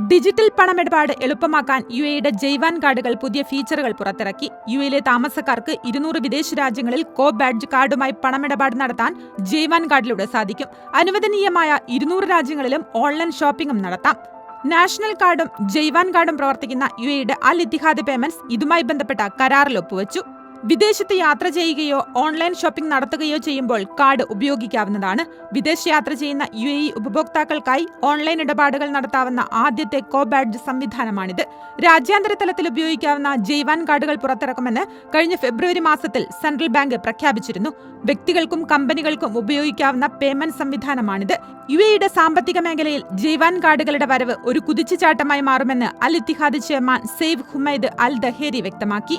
Digital പണമിടപാട് എളുപ്പമാക്കാൻ U എയുടെ ജൈവാൻ കാർഡുകൾ പുതിയ ഫീച്ചറുകൾ പുറത്തിറക്കി. യു എയിലെ താമസക്കാർക്ക് ഇരുന്നൂറ് വിദേശ രാജ്യങ്ങളിൽ കോ ബാഡ്ജ് കാർഡുമായി പണമിടപാട് നടത്താൻ ജൈവാൻ കാർഡിലൂടെ സാധിക്കും. അനുവദനീയമായ ഇരുന്നൂറ് രാജ്യങ്ങളിലും ഓൺലൈൻ ഷോപ്പിംഗും നടത്താം. നാഷണൽ കാർഡും ജൈവാൻ കാർഡും പ്രവർത്തിക്കുന്ന യു എയുടെ അൽ ഇത്തിഹാദ് പേയ്മെന്റ്സ് ഇതുമായി ബന്ധപ്പെട്ട കരാറിൽ ഒപ്പുവച്ചു. വിദേശത്ത് യാത്ര ചെയ്യുകയോ ഓൺലൈൻ ഷോപ്പിംഗ് നടത്തുകയോ ചെയ്യുമ്പോൾ കാർഡ് ഉപയോഗിക്കാവുന്നതാണ്. വിദേശ യാത്ര ചെയ്യുന്ന യു എ ഉപഭോക്താക്കൾക്കായി ഓൺലൈൻ ഇടപാടുകൾ നടത്താവുന്ന ആദ്യത്തെ കോ ബാഡ്ജ് സംവിധാനമാണിത്. രാജ്യാന്തര തലത്തിൽ ഉപയോഗിക്കാവുന്ന ജൈവാൻ കാർഡുകൾ പുറത്തിറക്കുമെന്ന് കഴിഞ്ഞ ഫെബ്രുവരി മാസത്തിൽ സെൻട്രൽ ബാങ്ക് പ്രഖ്യാപിച്ചിരുന്നു. വ്യക്തികൾക്കും കമ്പനികൾക്കും ഉപയോഗിക്കാവുന്ന പേയ്മെന്റ് സംവിധാനമാണിത്. യു എയുടെ സാമ്പത്തിക മേഖലയിൽ ജൈവാൻ കാർഡുകളുടെ വരവ് ഒരു കുതിച്ചുചാട്ടമായി മാറുമെന്ന് Al Etihad chairman Saif Humaid Al Dhaheri വ്യക്തമാക്കി.